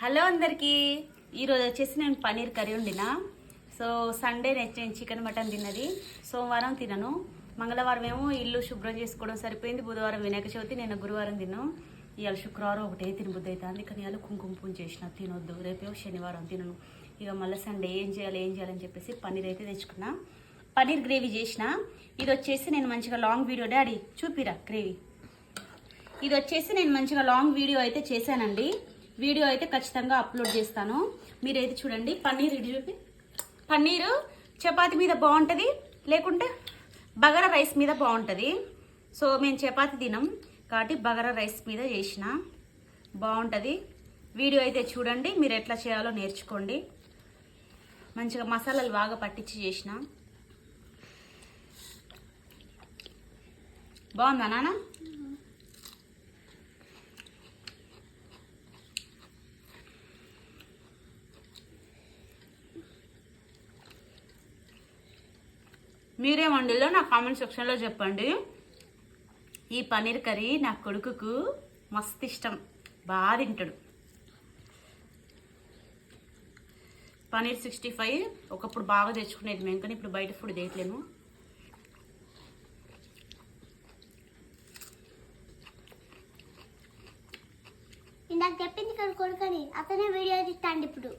Hello అందరికీ. ఈరోజు వచ్చేసి నేను పన్నీర్ కర్రీ వండిన. సో సండే నెక్స్ట్ నేను చికెన్ మటన్ తిన్నది. సోమవారం తినను. మంగళవారం ఏమో ఇల్లు శుభ్రం చేసుకోవడం సరిపోయింది. బుధవారం వినాయక చవితి నేను గురువారం తిన్నాను ఇవాళ శుక్రవారం ఒకటే తినబుద్ది అవుతుంది. కానీ ఇవాళ కుంకుమ పూజ చేసిన తినొద్దు. రేపేమో శనివారం తినను. ఇక మళ్ళీ సండే ఏం చేయాలి ఏం చేయాలని చెప్పేసి పన్నీర్ అయితే తెచ్చుకున్నా. పన్నీర్ గ్రేవీ చేసిన. ఇది వచ్చేసి నేను మంచిగా లాంగ్ వీడియో డాడీ చూపిరా గ్రేవీ. ఇది వచ్చేసి నేను మంచిగా లాంగ్ వీడియో అయితే చేశానండి. వీడియో అయితే ఖచ్చితంగా అప్లోడ్ చేస్తాను. మీరైతే చూడండి పన్నీర్ ఇది చూపి. పన్నీరు చపాతి మీద బాగుంటుంది లేకుంటే బగారా రైస్ మీద బాగుంటుంది. సో మేము చపాతి తినం కాబట్టి బగర రైస్ మీద చేసిన బాగుంటుంది. వీడియో అయితే చూడండి మీరు ఎట్లా చేయాలో నేర్చుకోండి. మంచిగా మసాలాలు బాగా పట్టించి చేసిన. బాగుందా నాన్న మీరేం వండిలో నా కామెంట్ సెక్షన్లో చెప్పండి. ఈ పన్నీర్ కర్రీ నా కొడుకుకు మస్తు ఇష్టం. బాగా తింటాడు. పన్నీర్ సిక్స్టీ ఫైవ్ ఒకప్పుడు బాగా తెచ్చుకునేది మేము కానీ ఇప్పుడు బయట ఫుడ్ తేయట్లేము ఇందాక చెప్పింది ఇక్కడ కొడుకని అతనే వీడియో తీస్తాండి ఇప్పుడు.